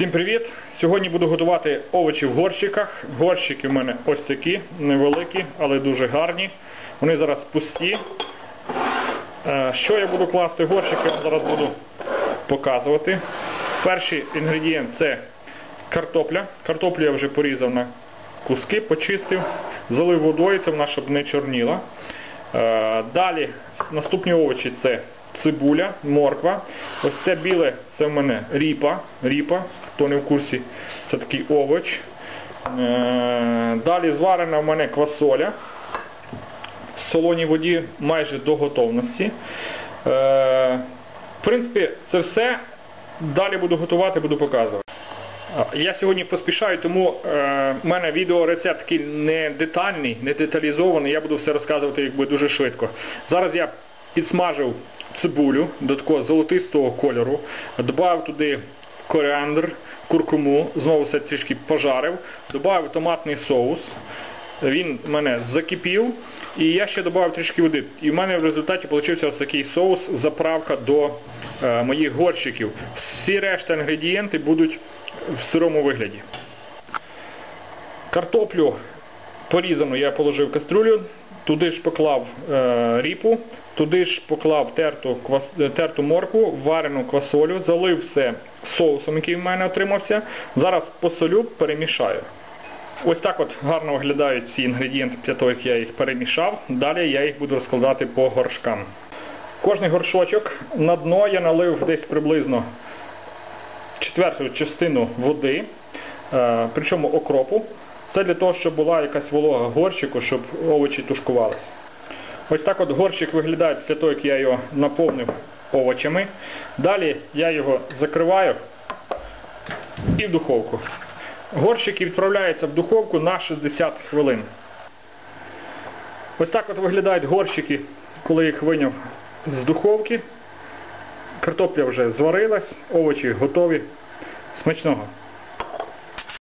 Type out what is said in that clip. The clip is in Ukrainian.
Всім привіт! Сьогодні буду готувати овочі в горщиках. Горщики в мене ось такі, невеликі, але дуже гарні. Вони зараз пусті. Е, Що я буду класти в горщики, зараз буду показувати. Перший інгредієнт це картопля. Картоплю я вже порізав на куски, почистив, залив водою, це вона щоб не чорніла. Е, Далі наступні овочі це цибуля, морква. Ось це біле, це в мене ріпа. Ріпа, хто не в курсі, це такий овоч. Е, Далі зварена в мене квасоля. В солоній воді майже до готовності. Е, В принципі, це все. Далі буду готувати, буду показувати. Я сьогодні поспішаю, тому е, в мене відеорецепт такий не детальний, не деталізований, я буду все розказувати якби дуже швидко. Зараз я підсмажив цибулю до такого золотистого кольору, додав туди коріандр, куркуму, знову все трішки пожарив, додав томатний соус, він в мене закипів, і я ще додав трішки води. І в мене в результаті вийшов ось такий соус, заправка до е, моїх горщиків. Всі решта інгредієнти будуть в сирому вигляді. Картоплю порізану я положив в каструлю, туди ж поклав е, ріпу, туди ж поклав терту, квас, е, терту морку, варену квасолю, залив все соусом, який в мене отримався. Зараз посолю, перемішаю. Ось так от гарно виглядають всі інгредієнти після того, як я їх перемішав. Далі я їх буду розкладати по горшкам. Кожний горшочок на дно я налив десь приблизно четверту частину води, е, причому окропу. Це для того, щоб була якась волога горщику, щоб овочі тушкувалися. Ось так от горщик виглядає після того, як я його наповнив овочами. Далі я його закриваю і в духовку. Горщики відправляються в духовку на 60 хвилин. Ось так от виглядають горщики, коли їх виняв з духовки. Картопля вже зварилась, овочі готові. Смачного!